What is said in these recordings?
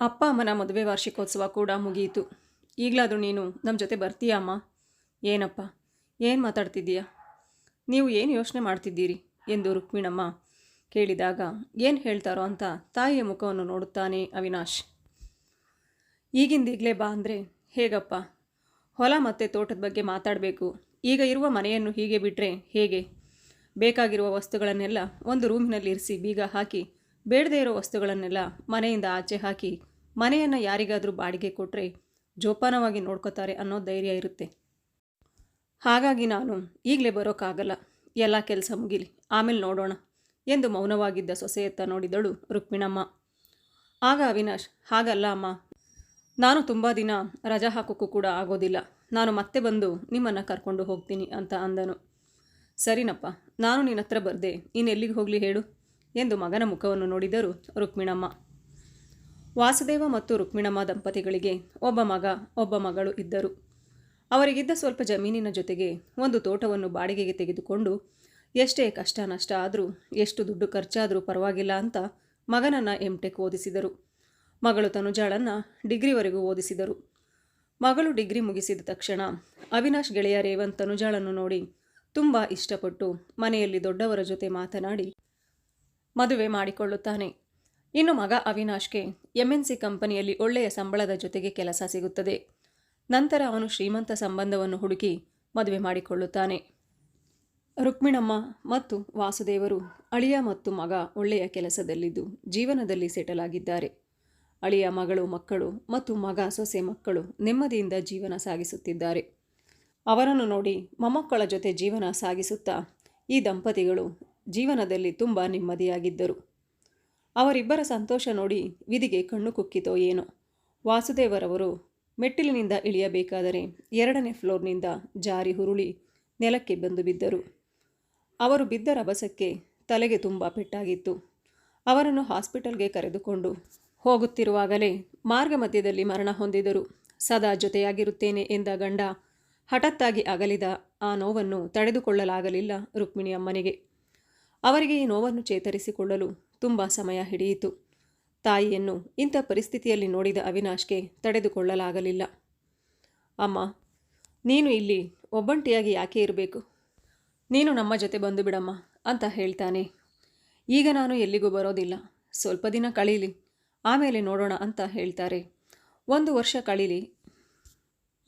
ಅಪ್ಪ ಅಮ್ಮನ ಮದುವೆ ವಾರ್ಷಿಕೋತ್ಸವ ಕೂಡ ಮುಗಿಯಿತು. ಈಗಲಾದರೂ ನೀನು ನಮ್ಮ ಜೊತೆ ಬರ್ತೀಯಾ ಅಮ್ಮ? ಏನಪ್ಪ, ಏನು ಮಾತಾಡ್ತಿದ್ದೀಯಾ? ನೀವು ಏನು ಯೋಚನೆ ಮಾಡ್ತಿದ್ದೀರಿ? ಎಂದು ರುಕ್ಮಿಣಮ್ಮ ಕೇಳಿದಾಗ, ಏನು ಹೇಳ್ತಾರೋ ಅಂತ ತಾಯಿಯ ಮುಖವನ್ನು ನೋಡುತ್ತಾನೆ ಅವಿನಾಶ್. ಈಗಿಂದೀಗಲೇ ಬಾ ಅಂದರೆ ಹೇಗಪ್ಪ? ಹೊಲ ಮತ್ತು ತೋಟದ ಬಗ್ಗೆ ಮಾತಾಡಬೇಕು. ಈಗ ಇರುವ ಮನೆಯನ್ನು ಹೀಗೆ ಬಿಟ್ಟರೆ ಹೇಗೆ? ಬೇಕಾಗಿರುವ ವಸ್ತುಗಳನ್ನೆಲ್ಲ ಒಂದು ರೂಮಿನಲ್ಲಿ ಇರಿಸಿ ಬೀಗ ಹಾಕಿ ಬೇಡದೇ ಇರೋ ವಸ್ತುಗಳನ್ನೆಲ್ಲ ಮನೆಯಿಂದ ಆಚೆ ಹಾಕಿ ಮನೆಯನ್ನು ಯಾರಿಗಾದರೂ ಬಾಡಿಗೆ ಕೊಟ್ಟರೆ ಜೋಪಾನವಾಗಿ ನೋಡ್ಕೋತಾರೆ ಅನ್ನೋ ಧೈರ್ಯ ಇರುತ್ತೆ. ಹಾಗಾಗಿ ನಾನು ಈಗಲೇ ಬರೋಕ್ಕಾಗಲ್ಲ ಎಲ್ಲ ಕೆಲಸ ಮುಗಿಲಿ. ಆಮೇಲೆ ನೋಡೋಣ ಎಂದು ಮೌನವಾಗಿದ್ದ ಸೊಸೆಯತ್ತ ನೋಡಿದಳು ರುಕ್ಮಿಣಮ್ಮ. ಆಗ ಅವಿನಾಶ್, ಹಾಗಲ್ಲ ಅಮ್ಮ. ನಾನು ತುಂಬ ದಿನ ರಜಾ ಹಾಕೋಕ್ಕೂ ಕೂಡ ಆಗೋದಿಲ್ಲ. ನಾನು ಮತ್ತೆ ಬಂದು ನಿಮ್ಮನ್ನು ಕರ್ಕೊಂಡು ಹೋಗ್ತೀನಿ ಅಂತ ಅಂದನು. ಸರಿನಪ್ಪ, ನಾನು ನಿನ್ನ ಹತ್ರ ಬರ್ದೆ. ಇನ್ನೆಲ್ಲಿಗೆ ಹೋಗಲಿ ಹೇಳು? ಎಂದು ಮಗನ ಮುಖವನ್ನು ನೋಡಿದರು ರುಕ್ಮಿಣಮ್ಮ, ವಾಸುದೇವ ಮತ್ತು ರುಕ್ಮಿಣಮ್ಮ ದಂಪತಿಗಳಿಗೆ ಒಬ್ಬ ಮಗ, ಒಬ್ಬ ಮಗಳು ಇದ್ದರು. ಅವರಿಗಿದ್ದ ಸ್ವಲ್ಪ ಜಮೀನಿನ ಜೊತೆಗೆ ಒಂದು ತೋಟವನ್ನು ಬಾಡಿಗೆಗೆ ತೆಗೆದುಕೊಂಡು, ಎಷ್ಟೇ ಕಷ್ಟ ನಷ್ಟ ಆದರೂ, ಎಷ್ಟು ದುಡ್ಡು ಖರ್ಚಾದರೂ ಪರವಾಗಿಲ್ಲ ಅಂತ ಮಗನನ್ನು ಎಂಟೆಕ್ ಓದಿಸಿದರು. ಮಗಳು ತನುಜಾಳನ್ನು ಡಿಗ್ರಿವರೆಗೂ ಓದಿಸಿದರು. ಮಗಳು ಡಿಗ್ರಿ ಮುಗಿಸಿದ ತಕ್ಷಣ ಅವಿನಾಶ್ ಗೆಳೆಯ ರೇವಂತ್ ತನುಜಾಳನ್ನು ನೋಡಿ ತುಂಬ ಇಷ್ಟಪಟ್ಟು ಮನೆಯಲ್ಲಿ ದೊಡ್ಡವರ ಜೊತೆ ಮಾತನಾಡಿ ಮದುವೆ ಮಾಡಿಕೊಳ್ಳುತ್ತಾನೆ. ಇನ್ನು ಮಗ ಅವಿನಾಶ್ಗೆ ಎಂಎನ್ಸಿ ಕಂಪನಿಯಲ್ಲಿ ಒಳ್ಳೆಯ ಸಂಬಳದ ಜೊತೆಗೆ ಕೆಲಸ ಸಿಗುತ್ತದೆ. ನಂತರ ಅವನು ಶ್ರೀಮಂತ ಸಂಬಂಧವನ್ನು ಹುಡುಕಿ ಮದುವೆ ಮಾಡಿಕೊಳ್ಳುತ್ತಾನೆ. ರುಕ್ಮಿಣಮ್ಮ ಮತ್ತು ವಾಸುದೇವರು ಅಳಿಯ ಮತ್ತು ಮಗ ಒಳ್ಳೆಯ ಕೆಲಸದಲ್ಲಿದ್ದು ಜೀವನದಲ್ಲಿ ಸೆಟಲ್ ಆಗಿದ್ದಾರೆ ಅಳಿಯ ಮಗಳು, ಮಕ್ಕಳು ಮತ್ತು ಮಗ ಸೊಸೆ ಮಕ್ಕಳು ನೆಮ್ಮದಿಯಿಂದ ಜೀವನ ಸಾಗಿಸುತ್ತಿದ್ದಾರೆ. ಅವರನ್ನು ನೋಡಿ ಮೊಮ್ಮಕ್ಕಳ ಜೊತೆ ಜೀವನ ಸಾಗಿಸುತ್ತಾ ಈ ದಂಪತಿಗಳು ಜೀವನದಲ್ಲಿ ತುಂಬ ನೆಮ್ಮದಿಯಾಗಿದ್ದರು. ಅವರಿಬ್ಬರ ಸಂತೋಷ ನೋಡಿ ವಿಧಿಗೆ ಕಣ್ಣು ಕುಕ್ಕಿತೋ ಏನೋ. ವಾಸುದೇವರವರು ಮೆಟ್ಟಿಲಿನಿಂದ ಇಳಿಯಬೇಕಾದರೆ ಎರಡನೇ ಫ್ಲೋರ್ನಿಂದ ಜಾರಿ ಹುರುಳಿ ನೆಲಕ್ಕೆ ಬಂದು ಬಿದ್ದರು. ಅವರು ಬಿದ್ದ ರಭಸಕ್ಕೆ ತಲೆಗೆ ತುಂಬ ಪೆಟ್ಟಾಗಿತ್ತು. ಅವರನ್ನು ಹಾಸ್ಪಿಟಲ್ಗೆ ಕರೆದುಕೊಂಡು ಹೋಗುತ್ತಿರುವಾಗಲೇ ಮಾರ್ಗ ಮಧ್ಯದಲ್ಲಿ ಮರಣ ಹೊಂದಿದರು. ಸದಾ ಜೊತೆಯಾಗಿರುತ್ತೇನೆ ಎಂದ ಗಂಡ ಹಠತ್ತಾಗಿ ಅಗಲಿದ ಆ ನೋವನ್ನು ತಡೆದುಕೊಳ್ಳಲಾಗಲಿಲ್ಲ ರುಕ್ಮಿಣಿ ಅಮ್ಮನಿಗೆ ಅವರಿಗೆ ಈ ನೋವನ್ನು ಚೇತರಿಸಿಕೊಳ್ಳಲು ತುಂಬ ಸಮಯ ಹಿಡಿಯಿತು. ತಾಯಿಯನ್ನು ಇಂಥ ಪರಿಸ್ಥಿತಿಯಲ್ಲಿ ನೋಡಿದ ಅವಿನಾಶ್ಗೆ ತಡೆದುಕೊಳ್ಳಲಾಗಲಿಲ್ಲ. ಅಮ್ಮ, ನೀನು ಇಲ್ಲಿ ಒಬ್ಬಂಟಿಯಾಗಿ ಯಾಕೆ ಇರಬೇಕು? ನೀನು ನಮ್ಮ ಜೊತೆ ಬಂದು ಬಿಡಮ್ಮ ಅಂತ ಹೇಳ್ತಾನೆ. ಈಗ ನಾನು ಎಲ್ಲಿಗೂ ಬರೋದಿಲ್ಲ. ಸ್ವಲ್ಪ ದಿನ ಕಳೀಲಿ, ಆಮೇಲೆ ನೋಡೋಣ ಅಂತ ಹೇಳ್ತಾರೆ. ಒಂದು ವರ್ಷ ಕಳೀಲಿ,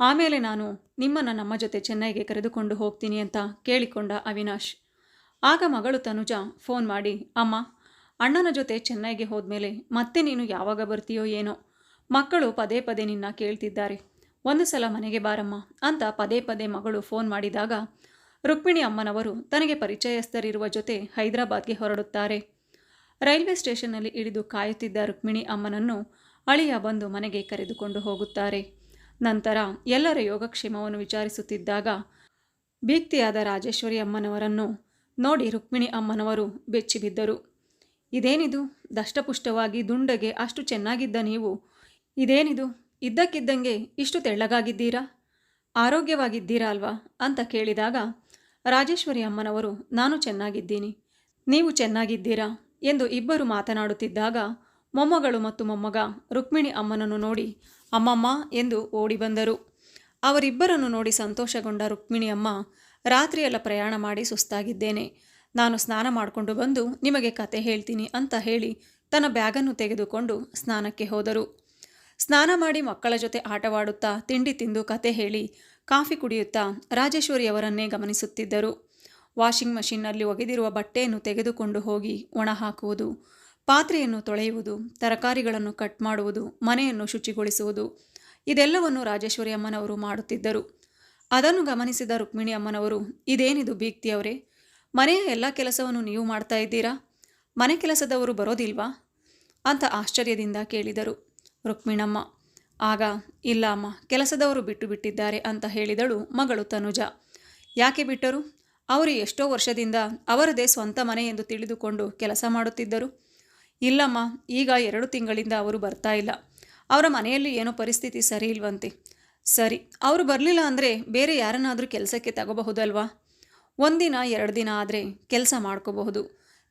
ಆಮೇಲೆ ನಾನು ನಿಮ್ಮನ್ನು ನಮ್ಮ ಜೊತೆ ಚೆನ್ನೈಗೆ ಕರೆದುಕೊಂಡು ಹೋಗ್ತೀನಿ ಅಂತ ಕೇಳಿಕೊಂಡ ಅವಿನಾಶ್. ಆಗ ಮಗಳು ತನುಜ ಫೋನ್ ಮಾಡಿ, ಅಮ್ಮ, ಅಣ್ಣನ ಜೊತೆ ಚೆನ್ನೈಗೆ ಹೋದ್ಮೇಲೆ ಮತ್ತೆ ನೀನು ಯಾವಾಗ ಬರ್ತೀಯೋ ಏನೋ? ಮಕ್ಕಳು ಪದೇ ಪದೇ ನಿನ್ನ ಕೇಳ್ತಿದ್ದಾರೆ. ಒಂದು ಸಲ ಮನೆಗೆ ಬಾರಮ್ಮ ಅಂತ ಪದೇ ಪದೇ ಮಗಳು ಫೋನ್ ಮಾಡಿದಾಗ ರುಕ್ಮಿಣಿ ಅಮ್ಮನವರು ತನಗೆ ಪರಿಚಯಸ್ಥರಿರುವ ಜೊತೆ ಹೈದರಾಬಾದ್ಗೆ ಹೊರಡುತ್ತಾರೆ. ರೈಲ್ವೆ ಸ್ಟೇಷನ್ನಲ್ಲಿ ಇಳಿದು ಕಾಯುತ್ತಿದ್ದ ರುಕ್ಮಿಣಿ ಅಮ್ಮನನ್ನು ಅಳಿಯ ಬಂದು ಮನೆಗೆ ಕರೆದುಕೊಂಡು ಹೋಗುತ್ತಾರೆ. ನಂತರ ಎಲ್ಲರ ಯೋಗಕ್ಷೇಮವನ್ನು ವಿಚಾರಿಸುತ್ತಿದ್ದಾಗ ಭೀಕ್ತಿಯಾದ ರಾಜೇಶ್ವರಿ ಅಮ್ಮನವರನ್ನು ನೋಡಿ ರುಕ್ಮಿಣಿ ಅಮ್ಮನವರು ಬೆಚ್ಚಿಬಿದ್ದರು. ಇದೇನಿದು? ದಷ್ಟಪುಷ್ಟವಾಗಿ ದುಂಡಗೆ ಅಷ್ಟು ಚೆನ್ನಾಗಿದ್ದ ನೀವು. ಇದೇನಿದು? ಇದ್ದಕ್ಕಿದ್ದಂಗೆ ಇಷ್ಟು ತೆಳ್ಳಗಾಗಿದ್ದೀರಾ? ಆರೋಗ್ಯವಾಗಿದ್ದೀರಾ ಅಲ್ವಾ? ಅಂತ ಕೇಳಿದಾಗ, ರಾಜೇಶ್ವರಿ ಅಮ್ಮನವರು, ನಾನು ಚೆನ್ನಾಗಿದ್ದೀನಿ. ನೀವು ಚೆನ್ನಾಗಿದ್ದೀರಾ? ಎಂದು ಇಬ್ಬರು ಮಾತನಾಡುತ್ತಿದ್ದಾಗ, ಮೊಮ್ಮಗಳು ಮತ್ತು ಮೊಮ್ಮಗ ರುಕ್ಮಿಣಿ ಅಮ್ಮನನ್ನು ನೋಡಿ, ಅಮ್ಮಮ್ಮ ಎಂದು ಓಡಿ ಬಂದರು. ಅವರಿಬ್ಬರನ್ನು ನೋಡಿ ಸಂತೋಷಗೊಂಡ ರುಕ್ಮಿಣಿ ಅಮ್ಮ ರಾತ್ರಿಯೆಲ್ಲ ಪ್ರಯಾಣ ಮಾಡಿ ಸುಸ್ತಾಗಿದ್ದೇನೆ. ನಾನು ಸ್ನಾನ ಮಾಡಿಕೊಂಡು ಬಂದು ನಿಮಗೆ ಕತೆ ಹೇಳ್ತೀನಿ ಅಂತ ಹೇಳಿ ತನ್ನ ಬ್ಯಾಗನ್ನು ತೆಗೆದುಕೊಂಡು ಸ್ನಾನಕ್ಕೆ ಹೋದರು. ಸ್ನಾನ ಮಾಡಿ ಮಕ್ಕಳ ಜೊತೆ ಆಟವಾಡುತ್ತಾ ತಿಂಡಿ ತಿಂದು ಕತೆ ಹೇಳಿ ಕಾಫಿ ಕುಡಿಯುತ್ತಾ ರಾಜೇಶ್ವರಿಯವರನ್ನೇ ಗಮನಿಸುತ್ತಿದ್ದರು. ವಾಷಿಂಗ್ ಮಷಿನ್ನಲ್ಲಿ ಒಗೆದಿರುವ ಬಟ್ಟೆಯನ್ನು ತೆಗೆದುಕೊಂಡು ಹೋಗಿ ಒಣ ಹಾಕುವುದು, ಪಾತ್ರೆಯನ್ನು ತೊಳೆಯುವುದು, ತರಕಾರಿಗಳನ್ನು ಕಟ್ ಮಾಡುವುದು, ಮನೆಯನ್ನು ಶುಚಿಗೊಳಿಸುವುದು, ಇದೆಲ್ಲವನ್ನು ರಾಜೇಶ್ವರಿ ಅಮ್ಮನವರು ಮಾಡುತ್ತಿದ್ದರು. ಅದನ್ನು ಗಮನಿಸಿದ ರುಕ್ಮಿಣಿ ಅಮ್ಮನವರು, ಇದೇನಿದು ಬೀಗ್ತಿಯವರೇ ಮನೆಯ ಎಲ್ಲ ಕೆಲಸವನ್ನು ನೀವು ಮಾಡ್ತಾ ಇದ್ದೀರಾ? ಮನೆ ಕೆಲಸದವರು ಬರೋದಿಲ್ವಾ? ಅಂತ ಆಶ್ಚರ್ಯದಿಂದ ಕೇಳಿದರು ರುಕ್ಮಿಣಮ್ಮ. ಆಗ, ಇಲ್ಲ ಅಮ್ಮ, ಕೆಲಸದವರು ಬಿಟ್ಟು ಬಿಟ್ಟಿದ್ದಾರೆ ಅಂತ ಹೇಳಿದಳು ಮಗಳು ತನುಜ. ಯಾಕೆ ಬಿಟ್ಟರು? ಅವರು ಎಷ್ಟೋ ವರ್ಷದಿಂದ ಅವರದೇ ಸ್ವಂತ ಮನೆ ಎಂದು ತಿಳಿದುಕೊಂಡು ಕೆಲಸ ಮಾಡುತ್ತಿದ್ದರು. ಇಲ್ಲಮ್ಮ, ಈಗ ಎರಡು ತಿಂಗಳಿಂದ ಅವರು ಬರ್ತಾ ಇಲ್ಲ. ಅವರ ಮನೆಯಲ್ಲಿ ಏನೋ ಪರಿಸ್ಥಿತಿ ಸರಿ ಇಲ್ವಂತೆ. ಸರಿ, ಅವರು ಬರಲಿಲ್ಲ ಅಂದರೆ ಬೇರೆ ಯಾರನ್ನಾದರೂ ಕೆಲಸಕ್ಕೆ ತಗೋಬಹುದಲ್ವಾ? ಒಂದಿನ, ಎರಡು ದಿನ ಆದರೆ ಕೆಲಸ ಮಾಡ್ಕೋಬಹುದು.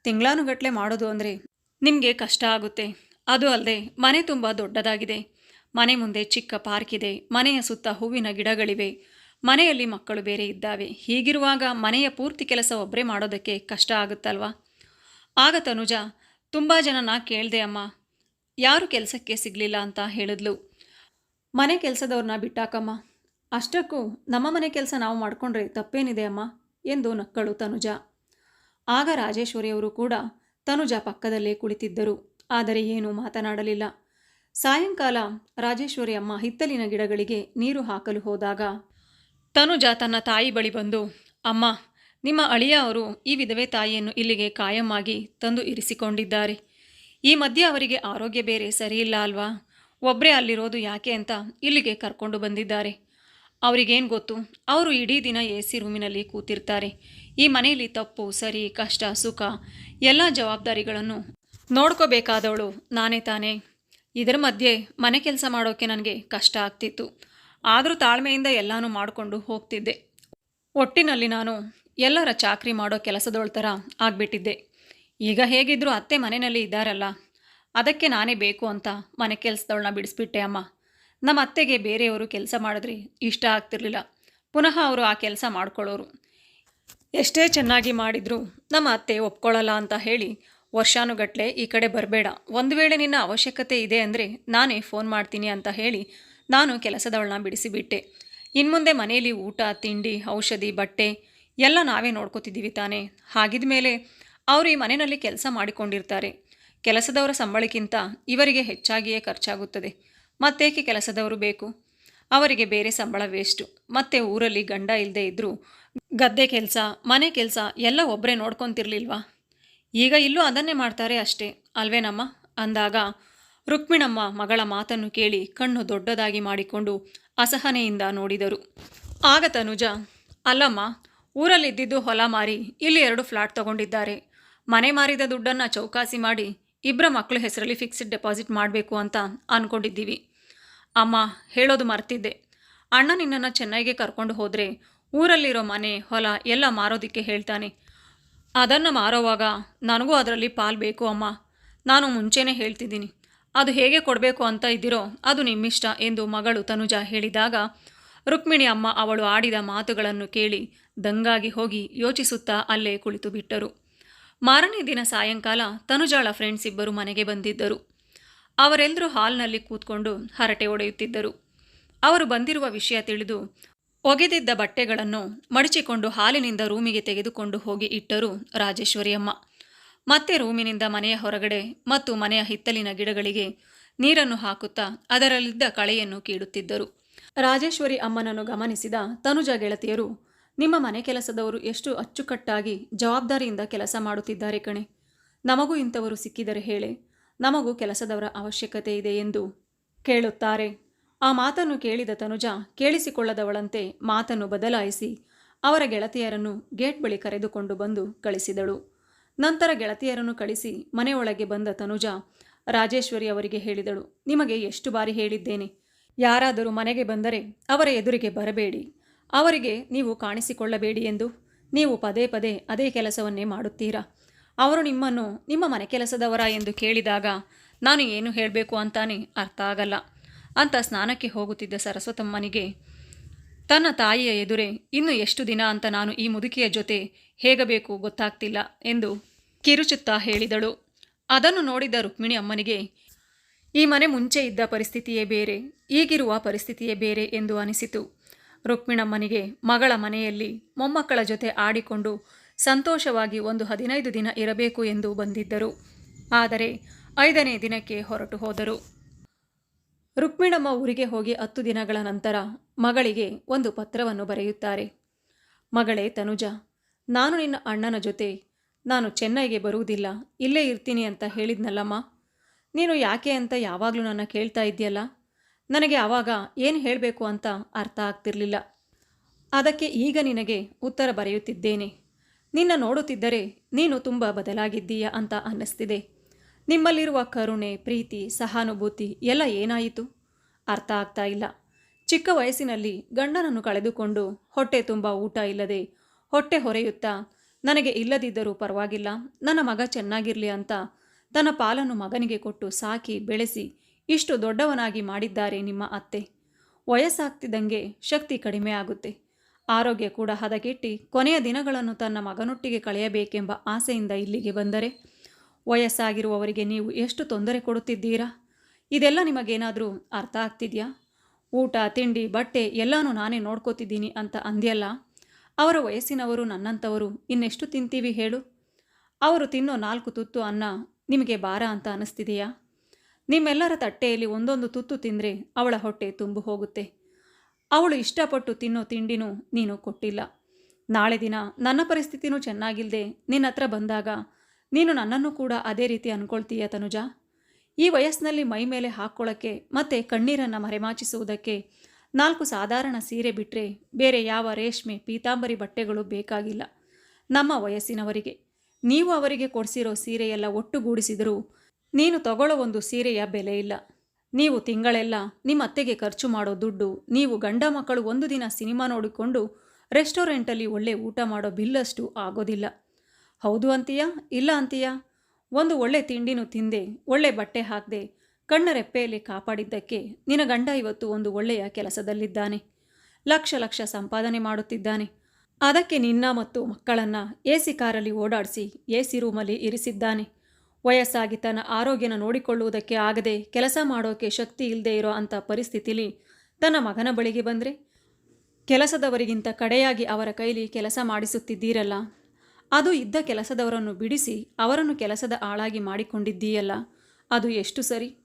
ತಿಂಗಳಾನುಗಟ್ಟಲೆ ಮಾಡೋದು ಅಂದರೆ ನಿಮಗೆ ಕಷ್ಟ ಆಗುತ್ತೆ. ಅದು ಅಲ್ಲದೆ ಮನೆ ತುಂಬ ದೊಡ್ಡದಾಗಿದೆ. ಮನೆ ಮುಂದೆ ಚಿಕ್ಕ ಪಾರ್ಕ್ ಇದೆ. ಮನೆಯ ಸುತ್ತ ಹೂವಿನ ಗಿಡಗಳಿವೆ. ಮನೆಯಲ್ಲಿ ಮಕ್ಕಳು ಬೇರೆ ಇದ್ದಾವೆ. ಹೀಗಿರುವಾಗ ಮನೆಯ ಪೂರ್ತಿ ಕೆಲಸ ಒಬ್ಬರೇ ಮಾಡೋದಕ್ಕೆ ಕಷ್ಟ ಆಗುತ್ತಲ್ವಾ? ಆಗ ತನುಜ, ತುಂಬ ಜನನ ಕೇಳಿದೆ ಅಮ್ಮ. ಯಾರು ಕೆಲಸಕ್ಕೆ ಸಿಗಲಿಲ್ಲ ಅಂತ ಹೇಳಿದ್ಲು. ಮನೆ ಕೆಲಸದವ್ರನ್ನ ಬಿಟ್ಟಾಕಮ್ಮ. ಅಷ್ಟಕ್ಕೂ ನಮ್ಮ ಮನೆ ಕೆಲಸ ನಾವು ಮಾಡಿಕೊಂಡ್ರೆ ತಪ್ಪೇನಿದೆ ಅಮ್ಮ ಎಂದು ನಕ್ಕಳು ತನುಜ. ಆಗ ರಾಜೇಶ್ವರಿಯವರು ಕೂಡ ತನುಜ ಪಕ್ಕದಲ್ಲೇ ಕುಳಿತಿದ್ದರು. ಆದರೆ ಏನೂ ಮಾತನಾಡಲಿಲ್ಲ. ಸಾಯಂಕಾಲ ರಾಜೇಶ್ವರಿ ಅಮ್ಮ ಹಿತ್ತಲಿನ ಗಿಡಗಳಿಗೆ ನೀರು ಹಾಕಲು ಹೋದಾಗ, ತನುಜ ತನ್ನ ತಾಯಿ ಬಳಿ ಬಂದು, ಅಮ್ಮ, ನಿಮ್ಮ ಅಳಿಯ ಅವರು ಈ ವಿಧವೆ ತಾಯಿಯನ್ನು ಇಲ್ಲಿಗೆ ಕಾಯಮ್ಮಾಗಿ ತಂದು ಇರಿಸಿಕೊಂಡಿದ್ದಾರೆ. ಈ ಮಧ್ಯೆ ಅವರಿಗೆ ಆರೋಗ್ಯ ಬೇರೆ ಸರಿಯಿಲ್ಲ ಅಲ್ವಾ? ಒಬ್ಬರೇ ಅಲ್ಲಿರೋದು ಯಾಕೆ ಅಂತ ಇಲ್ಲಿಗೆ ಕರ್ಕೊಂಡು ಬಂದಿದ್ದಾರೆ. ಅವರಿಗೇನು ಗೊತ್ತು? ಅವರು ಇಡೀ ದಿನ ಎ ಸಿ ರೂಮಿನಲ್ಲಿ ಕೂತಿರ್ತಾರೆ. ಈ ಮನೆಯಲ್ಲಿ ತಪ್ಪು, ಸರಿ, ಕಷ್ಟ, ಸುಖ, ಎಲ್ಲ ಜವಾಬ್ದಾರಿಗಳನ್ನು ನೋಡ್ಕೋಬೇಕಾದವಳು ನಾನೇ ತಾನೇ. ಇದರ ಮಧ್ಯೆ ಮನೆ ಕೆಲಸ ಮಾಡೋಕ್ಕೆ ನನಗೆ ಕಷ್ಟ ಆಗ್ತಿತ್ತು. ಆದರೂ ತಾಳ್ಮೆಯಿಂದ ಎಲ್ಲನೂ ಮಾಡಿಕೊಂಡು ಹೋಗ್ತಿದ್ದೆ. ಒಟ್ಟಿನಲ್ಲಿ ನಾನು ಎಲ್ಲರ ಚಾಕ್ರಿ ಮಾಡೋ ಕೆಲಸದೊಳ ಥರ ಆಗಿಬಿಟ್ಟಿದ್ದೆ. ಈಗ ಹೇಗಿದ್ದರೂ ಅತ್ತೆ ಮನೆಯಲ್ಲಿ ಇದ್ದಾರಲ್ಲ ಅದಕ್ಕೆ ನಾನೇ ಬೇಕು ಅಂತ ಮನೆ ಕೆಲಸದವಳನ್ನ ಬಿಡಿಸ್ಬಿಟ್ಟೆ ಅಮ್ಮ. ನಮ್ಮ ಅತ್ತೆಗೆ ಬೇರೆಯವರು ಕೆಲಸ ಮಾಡಿದ್ರೆ ಇಷ್ಟ ಆಗ್ತಿರ್ಲಿಲ್ಲ. ಪುನಃ ಅವರು ಆ ಕೆಲಸ ಮಾಡ್ಕೊಳ್ಳೋರು. ಎಷ್ಟೇ ಚೆನ್ನಾಗಿ ಮಾಡಿದರೂ ನಮ್ಮ ಅತ್ತೆ ಒಪ್ಕೊಳ್ಳಲ್ಲ ಅಂತ ಹೇಳಿ ವರ್ಷಾನುಗಟ್ಲೆ ಈ ಕಡೆ ಬರಬೇಡ. ಒಂದು ವೇಳೆ ನಿನ್ನ ಅವಶ್ಯಕತೆ ಇದೆ ಅಂದರೆ ನಾನೇ ಫೋನ್ ಮಾಡ್ತೀನಿ ಅಂತ ಹೇಳಿ ನಾನು ಕೆಲಸದವಳನ್ನ ಬಿಡಿಸಿಬಿಟ್ಟೆ. ಇನ್ಮುಂದೆ ಮನೆಯಲ್ಲಿ ಊಟ, ತಿಂಡಿ, ಔಷಧಿ, ಬಟ್ಟೆ ಎಲ್ಲ ನಾವೇ ನೋಡ್ಕೋತಿದ್ದೀವಿ ತಾನೇ. ಹಾಗಿದ ಮೇಲೆ ಅವರು ಈ ಮನೆಯಲ್ಲಿ ಕೆಲಸ ಮಾಡಿಕೊಂಡಿರ್ತಾರೆ. ಕೆಲಸದವರ ಸಂಬಳಕ್ಕಿಂತ ಇವರಿಗೆ ಹೆಚ್ಚಾಗಿಯೇ ಖರ್ಚಾಗುತ್ತದೆ. ಮತ್ತೇಕೆ ಕೆಲಸದವರು ಬೇಕು? ಅವರಿಗೆ ಬೇರೆ ಸಂಬಳ ವೇಸ್ಟು ಮತ್ತೆ ಊರಲ್ಲಿ ಗಂಡ ಇಲ್ಲದೆ ಇದ್ದರೂ ಗದ್ದೆ ಕೆಲಸ, ಮನೆ ಕೆಲಸ ಎಲ್ಲ ಒಬ್ಬರೇ ನೋಡ್ಕೊತಿರ್ಲಿಲ್ವಾ? ಈಗ ಇಲ್ಲೂ ಅದನ್ನೇ ಮಾಡ್ತಾರೆ ಅಷ್ಟೇ, ಅಲ್ವೇನಮ್ಮ? ಅಂದಾಗ ರುಕ್ಮಿಣಮ್ಮ ಮಗಳ ಮಾತನ್ನು ಕೇಳಿ ಕಣ್ಣು ದೊಡ್ಡದಾಗಿ ಮಾಡಿಕೊಂಡು ಅಸಹನೆಯಿಂದ ನೋಡಿದರು. ಆಗ ತನುಜ, ಅಲ್ಲಮ್ಮ, ಊರಲ್ಲಿದ್ದಿದ್ದು ಹೊಲ ಮಾರಿ ಇಲ್ಲಿ ಎರಡು ಫ್ಲಾಟ್ ತಗೊಂಡಿದ್ದಾರೆ. ಮನೆ ಮಾರಿದ ದುಡ್ಡನ್ನು ಚೌಕಾಸಿ ಮಾಡಿ ಇಬ್ಬರ ಮಕ್ಕಳ ಹೆಸರಲ್ಲಿ ಫಿಕ್ಸ್ಡ್ ಡೆಪಾಸಿಟ್ ಮಾಡಬೇಕು ಅಂತ ಅಂದ್ಕೊಂಡಿದ್ದೀವಿ ಅಮ್ಮ ಹೇಳೋದು ಮರ್ತಿದ್ದೆ. ಅಣ್ಣ ನಿನ್ನನ್ನು ಚೆನ್ನೈಗೆ ಕರ್ಕೊಂಡು ಹೋದರೆ ಊರಲ್ಲಿರೋ ಮನೆ, ಹೊಲ ಎಲ್ಲ ಮಾರೋದಕ್ಕೆ ಹೇಳ್ತಾನೆ. ಅದನ್ನು ಮಾರೋವಾಗ ನನಗೂ ಅದರಲ್ಲಿ ಪಾಲು ಬೇಕು ಅಮ್ಮ. ನಾನು ಮುಂಚೆನೇ ಹೇಳ್ತಿದ್ದೀನಿ. ಅದು ಹೇಗೆ ಕೊಡಬೇಕು ಅಂತ ಇದ್ದೀರೋ ಅದು ನಿಮ್ಮಿಷ್ಟ ಎಂದು ಮಗಳು ತನುಜ ಹೇಳಿದಾಗ ರುಕ್ಮಿಣಿ ಅಮ್ಮ ಅವಳು ಆಡಿದ ಮಾತುಗಳನ್ನು ಕೇಳಿ ದಂಗಾಗಿ ಹೋಗಿ ಯೋಚಿಸುತ್ತಾ ಅಲ್ಲೇ ಕುಳಿತು ಬಿಟ್ಟರು ಮಾರನೇ ದಿನ ಸಾಯಂಕಾಲ ತನುಜಾಳ ಫ್ರೆಂಡ್ಸ್ ಇಬ್ಬರು ಮನೆಗೆ ಬಂದಿದ್ದರು. ಅವರೆಲ್ಲರೂ ಹಾಲ್ನಲ್ಲಿ ಕೂತ್ಕೊಂಡು ಹರಟೆ ಒಡೆಯುತ್ತಿದ್ದರು ಅವರು ಬಂದಿರುವ ವಿಷಯ ತಿಳಿದು ಒಗೆದಿದ್ದ ಬಟ್ಟೆಗಳನ್ನು ಮಡಚಿಕೊಂಡು ಹಾಲಿನಿಂದ ರೂಮಿಗೆ ತೆಗೆದುಕೊಂಡು ಹೋಗಿ ಇಟ್ಟರು ರಾಜೇಶ್ವರಿಯಮ್ಮ. ಮತ್ತೆ ರೂಮಿನಿಂದ ಮನೆಯ ಹೊರಗಡೆ ಮತ್ತು ಮನೆಯ ಹಿತ್ತಲಿನ ಗಿಡಗಳಿಗೆ ನೀರನ್ನು ಹಾಕುತ್ತಾ ಅದರಲ್ಲಿದ್ದ ಕಳೆಯನ್ನು ಕೀಡುತ್ತಿದ್ದರು. ರಾಜೇಶ್ವರಿ ಅಮ್ಮನನ್ನು ಗಮನಿಸಿದ ತನುಜ ಗೆಳತಿಯರು ನಿಮ್ಮ ಮನೆ ಕೆಲಸದವರು ಎಷ್ಟು ಅಚ್ಚುಕಟ್ಟಾಗಿ ಜವಾಬ್ದಾರಿಯಿಂದ ಕೆಲಸ ಮಾಡುತ್ತಿದ್ದಾರೆ ಕಣೆ. ನಮಗೂ ಇಂಥವರು ಸಿಕ್ಕಿದರೆ ಹೇಳೆ, ನಮಗೂ ಕೆಲಸದವರ ಅವಶ್ಯಕತೆ ಇದೆ ಎಂದು ಕೇಳುತ್ತಾರೆ. ಆ ಮಾತನ್ನು ಕೇಳಿದ ತನುಜ ಕೇಳಿಸಿಕೊಳ್ಳದವಳಂತೆ ಮಾತನ್ನು ಬದಲಾಯಿಸಿ ಅವರ ಗೆಳತಿಯರನ್ನು ಗೇಟ್ ಬಳಿ ಕರೆದುಕೊಂಡು ಬಂದು ಕಳಿಸಿದಳು. ನಂತರ ಗೆಳತಿಯರನ್ನು ಕಳಿಸಿ ಮನೆಯೊಳಗೆ ಬಂದ ತನುಜ ರಾಜೇಶ್ವರಿ ಅವರಿಗೆ ಹೇಳಿದಳು, ನಿಮಗೆ ಎಷ್ಟು ಬಾರಿ ಹೇಳಿದ್ದೇನೆ, ಯಾರಾದರೂ ಮನೆಗೆ ಬಂದರೆ ಅವರ ಎದುರಿಗೆ ಬರಬೇಡಿ. ಅವರಿಗೆ ನೀವು ಕಾಣಿಸಿಕೊಳ್ಳಬೇಡಿ ಎಂದು ನೀವು ಪದೇ ಪದೇ ಅದೇ ಕೆಲಸವನ್ನೇ ಮಾಡುತ್ತೀರಾ? ಅವರು ನಿಮ್ಮನ್ನು ನಿಮ್ಮ ಮನೆ ಕೆಲಸದವರ ಎಂದು ಕೇಳಿದಾಗ ನಾನು ಏನು ಹೇಳಬೇಕು ಅಂತಾನೆ ಅರ್ಥ ಆಗಲ್ಲ. ಅಂತ ಸ್ನಾನಕ್ಕೆ ಹೋಗುತ್ತಿದ್ದ ಸರಸ್ವತಮ್ಮನಿಗೆ, ತನ್ನ ತಾಯಿಯ ಎದುರೇ ಇನ್ನು ಎಷ್ಟು ದಿನ ಅಂತ ನಾನು ಈ ಮುದುಕಿಯ ಜೊತೆ ಹೇಗಬೇಕು ಗೊತ್ತಾಗ್ತಿಲ್ಲ ಎಂದು ಕಿರುಚುತ್ತಾ ಹೇಳಿದಳು. ಅದನ್ನು ನೋಡಿದ ರುಕ್ಮಿಣಿ ಅಮ್ಮನಿಗೆ, ಈ ಮನೆ ಮುಂಚೆ ಇದ್ದ ಪರಿಸ್ಥಿತಿಯೇ ಬೇರೆ, ಈಗಿರುವ ಪರಿಸ್ಥಿತಿಯೇ ಬೇರೆ ಎಂದು ಅನಿಸಿತು. ರುಕ್ಮಿಣಮ್ಮನಿಗೆ ಮಗಳ ಮನೆಯಲ್ಲಿ ಮೊಮ್ಮಕ್ಕಳ ಜೊತೆ ಆಡಿಕೊಂಡು ಸಂತೋಷವಾಗಿ ಒಂದು ಹದಿನೈದು ದಿನ ಇರಬೇಕು ಎಂದು ಬಂದಿದ್ದರು. ಆದರೆ ಐದನೇ ದಿನಕ್ಕೆ ಹೊರಟು ಹೋದರು. ರುಕ್ಮಿಣಮ್ಮ ಊರಿಗೆ ಹೋಗಿ ಹತ್ತು ದಿನಗಳ ನಂತರ ಮಗಳಿಗೆ ಒಂದು ಪತ್ರವನ್ನು ಬರೆಯುತ್ತಾರೆ. ಮಗಳೇ ತನುಜ, ನಾನು ನಿನ್ನ ಅಣ್ಣನ ಜೊತೆ, ನಾನು ಚೆನ್ನೈಗೆ ಬರುವುದಿಲ್ಲ, ಇಲ್ಲೇ ಇರ್ತೀನಿ ಅಂತ ಹೇಳಿದ್ನಲ್ಲಮ್ಮ. ನೀನು ಯಾಕೆ ಅಂತ ಯಾವಾಗಲೂ ನನ್ನ ಕೇಳ್ತಾ ಇದ್ದೀಯಲ್ಲ? ನನಗೆ ಆವಾಗ ಏನು ಹೇಳಬೇಕು ಅಂತ ಅರ್ಥ ಆಗ್ತಿರಲಿಲ್ಲ. ಅದಕ್ಕೆ ಈಗ ನಿನಗೆ ಉತ್ತರ ಬರೆಯುತ್ತಿದ್ದೇನೆ. ನಿನ್ನ ನೋಡುತ್ತಿದ್ದರೆ ನೀನು ತುಂಬ ಬದಲಾಗಿದ್ದೀಯ ಅಂತ ಅನ್ನಿಸ್ತಿದೆ. ನಿಮ್ಮಲ್ಲಿರುವ ಕರುಣೆ, ಪ್ರೀತಿ, ಸಹಾನುಭೂತಿ ಎಲ್ಲ ಏನಾಯಿತು? ಅರ್ಥ ಆಗ್ತಾ ಇಲ್ಲ. ಚಿಕ್ಕ ವಯಸ್ಸಿನಲ್ಲಿ ಗಂಡನನ್ನು ಕಳೆದುಕೊಂಡು ಹೊಟ್ಟೆ ತುಂಬ ಊಟ ಇಲ್ಲದೆ ಹೊಟ್ಟೆ ಹೊರೆಯುತ್ತಾ ನನಗೆ ಇಲ್ಲದಿದ್ದರೂ ಪರವಾಗಿಲ್ಲ, ನನ್ನ ಮಗ ಚೆನ್ನಾಗಿರಲಿ ಅಂತ ತನ್ನ ಪಾಲನ್ನು ಮಗನಿಗೆ ಕೊಟ್ಟು ಸಾಕಿ ಬೆಳೆಸಿ ಇಷ್ಟು ದೊಡ್ಡವನಾಗಿ ಮಾಡಿದ್ದಾರೆ ನಿಮ್ಮ ಅತ್ತೆ. ವಯಸ್ಸಾಗ್ತಿದ್ದಂಗೆ ಶಕ್ತಿ ಕಡಿಮೆ ಆಗುತ್ತೆ. ಆರೋಗ್ಯ ಕೂಡ ಹದಗೆಟ್ಟಿ ಕೊನೆಯ ದಿನಗಳನ್ನು ತನ್ನ ಮಗನೊಟ್ಟಿಗೆ ಕಳೆಯಬೇಕೆಂಬ ಆಸೆಯಿಂದ ಇಲ್ಲಿಗೆ ಬಂದರೆ. ವಯಸ್ಸಾಗಿರುವವರಿಗೆ ನೀವು ಎಷ್ಟು ತೊಂದರೆ ಕೊಡುತ್ತಿದ್ದೀರಾ? ಇದೆಲ್ಲ ನಿಮಗೇನಾದರೂ ಅರ್ಥ ಆಗ್ತಿದೆಯಾ? ಊಟ, ತಿಂಡಿ, ಬಟ್ಟೆ ಎಲ್ಲನೂ ನಾನೇ ನೋಡ್ಕೋತಿದ್ದೀನಿ ಅಂತ ಅಂದ್ಯಲ್ಲ? ಅವರ ವಯಸ್ಸಿನವರು ನನ್ನಂಥವರು ಇನ್ನೆಷ್ಟು ತಿಂತೀವಿ ಹೇಳು? ಅವರು ತಿನ್ನೋ ನಾಲ್ಕು ತುತ್ತು ಅನ್ನ ನಿಮಗೆ ಭಾರ ಅಂತ ಅನ್ನಿಸ್ತಿದೆಯಾ ನಿಮ್ಮೆಲ್ಲರ ತಟ್ಟೆಯಲ್ಲಿ ಒಂದೊಂದು ತುತ್ತು ತಿಂದರೆ ಅವಳ ಹೊಟ್ಟೆ ತುಂಬು ಹೋಗುತ್ತೆ. ಅವಳು ಇಷ್ಟಪಟ್ಟು ತಿನ್ನೋ ತಿಂಡಿನೂ ನೀನು ಕೊಟ್ಟಿಲ್ಲ. ನಾಳೆ ದಿನ ನನ್ನ ಪರಿಸ್ಥಿತಿನೂ ಚೆನ್ನಾಗಿಲ್ಲದೆ ನಿನ್ನ ಹತ್ರ ಬಂದಾಗ ನೀನು ನನ್ನನ್ನು ಕೂಡ ಅದೇ ರೀತಿ ಅನ್ಕೊಳ್ತೀಯ ತನುಜ? ಈ ವಯಸ್ಸಿನಲ್ಲಿ ಮೈ ಮೇಲೆ ಹಾಕ್ಕೊಳ್ಳೋಕ್ಕೆ ಮತ್ತು ಕಣ್ಣೀರನ್ನು ಮರೆಮಾಚಿಸುವುದಕ್ಕೆ ನಾಲ್ಕು ಸಾಧಾರಣ ಸೀರೆ ಬಿಟ್ಟರೆ ಬೇರೆ ಯಾವ ರೇಷ್ಮೆ, ಪೀತಾಂಬರಿ ಬಟ್ಟೆಗಳು ಬೇಕಾಗಿಲ್ಲ. ನಮ್ಮ ವಯಸ್ಸಿನವರಿಗೆ. ನೀವು ಅವರಿಗೆ ಕೊಡಿಸಿರೋ ಸೀರೆಯೆಲ್ಲ ಒಟ್ಟುಗೂಡಿಸಿದರೂ ನೀನು ತಗೊಳ್ಳೋ ಒಂದು ಸೀರೆಯ ಬೆಲೆ ಇಲ್ಲ. ನೀವು ತಿಂಗಳೆಲ್ಲ ನಿಮ್ಮ ಅತ್ತೆಗೆ ಖರ್ಚು ಮಾಡೋ ದುಡ್ಡು, ನೀವು ಗಂಡ ಮಕ್ಕಳು ಒಂದು ದಿನ ಸಿನಿಮಾ ನೋಡಿಕೊಂಡು ರೆಸ್ಟೋರೆಂಟಲ್ಲಿ ಒಳ್ಳೆ ಊಟ ಮಾಡೋ ಬಿಲ್ಲಷ್ಟು ಆಗೋದಿಲ್ಲ. ಹೌದು ಅಂತೀಯಾ? ಇಲ್ಲ ಅಂತೀಯಾ? ಒಂದು ಒಳ್ಳೆ ತಿಂಡಿನೂ ತಿಂದೆ, ಒಳ್ಳೆ ಬಟ್ಟೆ ಹಾಕದೆ, ಕಣ್ಣ ರೆಪ್ಪೆಯಲ್ಲಿ ಕಾಪಾಡಿದ್ದಕ್ಕೆ ನಿನ್ನ ಗಂಡ ಇವತ್ತು ಒಂದು ಒಳ್ಳೆಯ ಕೆಲಸದಲ್ಲಿದ್ದಾನೆ. ಲಕ್ಷ ಲಕ್ಷ ಸಂಪಾದನೆ ಮಾಡುತ್ತಿದ್ದಾನೆ. ಅದಕ್ಕೆ ನಿನ್ನ ಮತ್ತು ಮಕ್ಕಳನ್ನು ಎ ಸಿ ಕಾರಲ್ಲಿ ಓಡಾಡಿಸಿ ಎ ಸಿ ರೂಮಲ್ಲಿ ಇರಿಸಿದ್ದಾನೆ. ವಯಸ್ಸಾಗಿ ತನ್ನ ಆರೋಗ್ಯನ ನೋಡಿಕೊಳ್ಳುವುದಕ್ಕೆ ಆಗದೆ ಕೆಲಸ ಮಾಡೋಕೆ ಶಕ್ತಿ ಇಲ್ಲದೆ ಇರೋ ಅಂಥ ಪರಿಸ್ಥಿತಿಲಿ ತನ್ನ ಮಗನ ಬಳಿಗೆ ಬಂದರೆ, ಕೆಲಸದವರಿಗಿಂತ ಕಡೆಯಾಗಿ ಅವರ ಕೈಲಿ ಕೆಲಸ ಮಾಡಿಸುತ್ತಿದ್ದೀರಲ್ಲ? ಅದು ಇದ್ದ ಕೆಲಸದವರನ್ನು ಬಿಡಿಸಿ ಅವರನ್ನು ಕೆಲಸದ ಆಳಾಗಿ ಮಾಡಿಕೊಂಡಿದ್ದೀಯಲ್ಲ? ಅದು ಎಷ್ಟು ಸರಿ?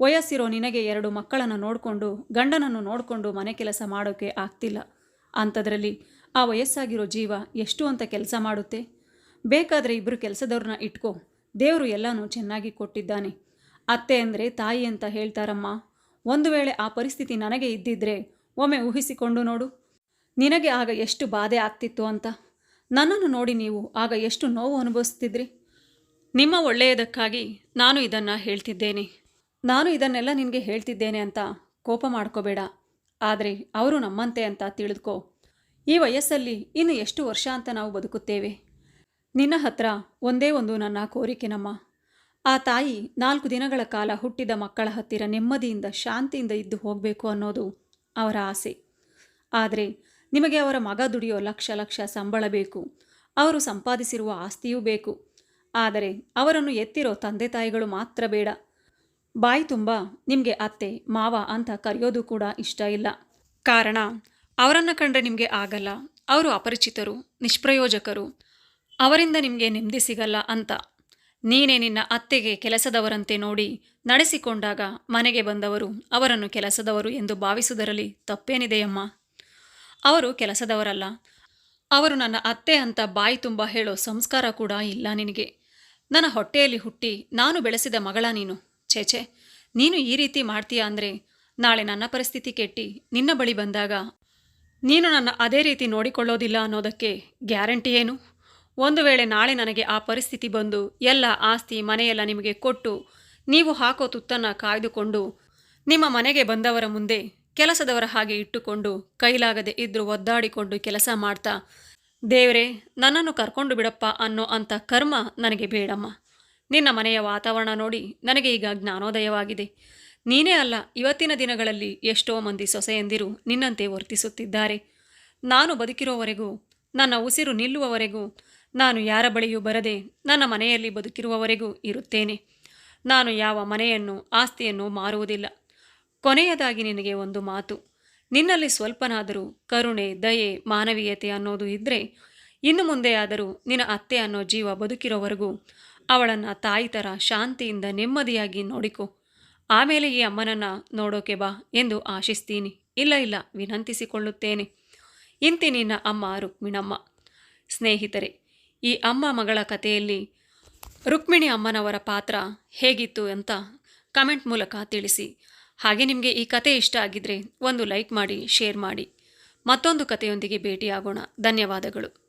ವಯಸ್ಸಿರೋ ನಿನಗೆ ಎರಡು ಮಕ್ಕಳನ್ನು ನೋಡಿಕೊಂಡು, ಗಂಡನನ್ನು ನೋಡಿಕೊಂಡು ಮನೆ ಕೆಲಸ ಮಾಡೋಕೆ ಆಗ್ತಿಲ್ಲ. ಅಂಥದ್ರಲ್ಲಿ ಆ ವಯಸ್ಸಾಗಿರೋ ಜೀವ ಎಷ್ಟು ಅಂತ ಕೆಲಸ ಮಾಡುತ್ತೆ? ಬೇಕಾದರೆ ಇಬ್ಬರು ಕೆಲಸದವ್ರನ್ನ ಇಟ್ಕೋ. ದೇವರು ಎಲ್ಲನೂ ಚೆನ್ನಾಗಿ ಕೊಟ್ಟಿದ್ದಾನೆ. ಅತ್ತೆ ಅಂದರೆ ತಾಯಿ ಅಂತ ಹೇಳ್ತಾರಮ್ಮ. ಒಂದು ವೇಳೆ ಆ ಪರಿಸ್ಥಿತಿ ನನಗೆ ಇದ್ದಿದ್ರೆ ಒಮ್ಮೆ ಊಹಿಸಿಕೊಂಡು ನೋಡು. ನಿನಗೆ ಆಗ ಎಷ್ಟು ಬಾಧೆ ಆಗ್ತಿತ್ತು ಅಂತ? ನನ್ನನ್ನು ನೋಡಿ ನೀವು ಆಗ ಎಷ್ಟು ನೋವು ಅನುಭವಿಸ್ತಿದ್ರಿ? ನಿಮ್ಮ ಒಳ್ಳೆಯದಕ್ಕಾಗಿ ನಾನು ಇದನ್ನು ಹೇಳ್ತಿದ್ದೇನೆ. ನಾನು ಇದನ್ನೆಲ್ಲ ನಿನಗೆ ಹೇಳ್ತಿದ್ದೇನೆ ಅಂತ ಕೋಪ ಮಾಡ್ಕೋಬೇಡ. ಆದರೆ ಅವರು ನಮ್ಮಂತೆ ಅಂತ ತಿಳಿದುಕೋ. ಈ ವಯಸ್ಸಲ್ಲಿ ಇನ್ನು ಎಷ್ಟು ವರ್ಷ ಅಂತ ನಾವು ಬದುಕುತ್ತೇವೆ? ನಿನ್ನ ಹತ್ರ ಒಂದೇ ಒಂದು ನನ್ನ ಕೋರಿಕೆನಮ್ಮ ಆ ತಾಯಿ ನಾಲ್ಕು ದಿನಗಳ ಕಾಲ ಹುಟ್ಟಿದ ಮಕ್ಕಳ ಹತ್ತಿರ ನೆಮ್ಮದಿಯಿಂದ ಶಾಂತಿಯಿಂದ ಇದ್ದು ಹೋಗಬೇಕು ಅನ್ನೋದು ಅವರ ಆಸೆ. ಆದರೆ ನಿಮಗೆ ಅವರ ಮಗ ದುಡಿಯೋ ಲಕ್ಷ ಲಕ್ಷ ಸಂಬಳ ಬೇಕು. ಅವರು ಸಂಪಾದಿಸಿರುವ ಆಸ್ತಿಯೂ ಬೇಕು. ಆದರೆ ಅವರನ್ನು ಎತ್ತಿರೋ ತಂದೆ ತಾಯಿಗಳು ಮಾತ್ರ ಬೇಡ. ಬಾಯಿ ತುಂಬ ನಿಮಗೆ ಅತ್ತೆ, ಮಾವ ಅಂತ ಕರೆಯೋದು ಕೂಡ ಇಷ್ಟ ಇಲ್ಲ. ಕಾರಣ, ಅವರನ್ನು ಕಂಡ್ರೆ ನಿಮಗೆ ಆಗಲ್ಲ. ಅವರು ಅಪರಿಚಿತರು, ನಿಷ್ಪ್ರಯೋಜಕರು. ಅವರಿಂದ ನಿಮಗೆ ನೆಮ್ಮದಿ ಸಿಗಲ್ಲ ಅಂತ. ನೀನೇ ನಿನ್ನ ಅತ್ತೆಗೆ ಕೆಲಸದವರಂತೆ ನೋಡಿ ನಡೆಸಿಕೊಂಡಾಗ ಮನೆಗೆ ಬಂದವರು ಅವರನ್ನು ಕೆಲಸದವರು ಎಂದು ಭಾವಿಸುವುದರಲ್ಲಿ ತಪ್ಪೇನಿದೆಯಮ್ಮ. ಅವರು ಕೆಲಸದವರಲ್ಲ. ಅವರು ನನ್ನ ಅತ್ತೆ ಅಂತ ಬಾಯಿ ತುಂಬ ಹೇಳೋ ಸಂಸ್ಕಾರ ಕೂಡ ಇಲ್ಲ ನಿನಗೆ. ನನ್ನ ಹೊಟ್ಟೆಯಲ್ಲಿ ಹುಟ್ಟಿ ನಾನು ಬೆಳೆಸಿದ ಮಗಳ ನೀನು. ಛೇಛೆ ನೀನು ಈ ರೀತಿ ಮಾಡ್ತೀಯ ಅಂದರೆ ನಾಳೆ ನನ್ನ ಪರಿಸ್ಥಿತಿ ಕೆಟ್ಟಿ. ನಿನ್ನ ಬಳಿ ಬಂದಾಗ ನೀನು ನನ್ನ ಅದೇ ರೀತಿ ನೋಡಿಕೊಳ್ಳೋದಿಲ್ಲ ಅನ್ನೋದಕ್ಕೆ ಗ್ಯಾರಂಟಿ ಏನು? ಒಂದು ವೇಳೆ ನಾಳೆ ನನಗೆ ಆ ಪರಿಸ್ಥಿತಿ ಬಂದು ಎಲ್ಲ ಆಸ್ತಿ ಮನೆಯೆಲ್ಲ ನಿಮಗೆ ಕೊಟ್ಟು ನೀವು ಹಾಕೋ ತುತ್ತನ್ನು ಕಾಯ್ದುಕೊಂಡು ನಿಮ್ಮ ಮನೆಗೆ ಬಂದವರ ಮುಂದೆ ಕೆಲಸದವರ ಹಾಗೆ ಇಟ್ಟುಕೊಂಡು ಕೈಲಾಗದೆ ಇದ್ರೂ ಒದ್ದಾಡಿಕೊಂಡು ಕೆಲಸ ಮಾಡ್ತಾ, ದೇವರೇ, ನನ್ನನ್ನು ಕರ್ಕೊಂಡು ಬಿಡಪ್ಪ ಅನ್ನೋ ಅಂಥ ಕರ್ಮ ನನಗೆ ಬೇಡಮ್ಮ. ನಿನ್ನ ಮನೆಯ ವಾತಾವರಣ ನೋಡಿ ನನಗೆ ಈಗ ಜ್ಞಾನೋದಯವಾಗಿದೆ. ನೀನೇ ಅಲ್ಲ, ಇವತ್ತಿನ ದಿನಗಳಲ್ಲಿ ಎಷ್ಟೋ ಮಂದಿ ಸೊಸೆಯಂದಿರು ನಿನ್ನಂತೆ ವರ್ತಿಸುತ್ತಿದ್ದಾರೆ. ನಾನು ಬದುಕಿರೋವರೆಗೂ, ನನ್ನ ಉಸಿರು ನಿಲ್ಲುವವರೆಗೂ ನಾನು ಯಾರ ಬಳಿಯೂ ಬರದೆ ನನ್ನ ಮನೆಯಲ್ಲಿ ಬದುಕಿರುವವರೆಗೂ ಇರುತ್ತೇನೆ. ನಾನು ಯಾವ ಮನೆಯನ್ನು ಆಸ್ತಿಯನ್ನು ಮಾರುವುದಿಲ್ಲ. ಕೊನೆಯದಾಗಿ ನಿನಗೆ ಒಂದು ಮಾತು. ನಿನ್ನಲ್ಲಿ ಸ್ವಲ್ಪನಾದರೂ ಕರುಣೆ, ದಯೆ, ಮಾನವೀಯತೆ ಅನ್ನೋದು ಇದ್ದರೆ ಇನ್ನು ಮುಂದೆಯಾದರೂ ನಿನ್ನ ಅತ್ತೆ ಅನ್ನೋ ಜೀವ ಬದುಕಿರೋವರೆಗೂ ಅವಳನ್ನು ತಾಯಿ ಥರ ಶಾಂತಿಯಿಂದ ನೆಮ್ಮದಿಯಾಗಿ ನೋಡಿಕೊ. ಆಮೇಲೆ ಈ ಅಮ್ಮನನ್ನು ನೋಡೋಕೆ ಬಾ ಎಂದು ಆಶಿಸ್ತೀನಿ. ಇಲ್ಲ ಇಲ್ಲ, ವಿನಂತಿಸಿಕೊಳ್ಳುತ್ತೇನೆ. ಇಂತಿ ನಿನ್ನ ಅಮ್ಮ ರುಕ್ಮಿಣಮ್ಮ. ಸ್ನೇಹಿತರೆ ಈ ಅಮ್ಮ ಮಗಳ ಕಥೆಯಲ್ಲಿ ರುಕ್ಮಿಣಿ ಅಮ್ಮನವರ ಪಾತ್ರ ಹೇಗಿತ್ತು ಅಂತ ಕಮೆಂಟ್ ಮೂಲಕ ತಿಳಿಸಿ. ಹಾಗೆ ನಿಮಗೆ ಈ ಕತೆ ಇಷ್ಟ ಆಗಿದ್ದರೆ ಒಂದು ಲೈಕ್ ಮಾಡಿ, ಶೇರ್ ಮಾಡಿ. ಮತ್ತೊಂದು ಕಥೆಯೊಂದಿಗೆ ಭೇಟಿಯಾಗೋಣ. ಧನ್ಯವಾದಗಳು.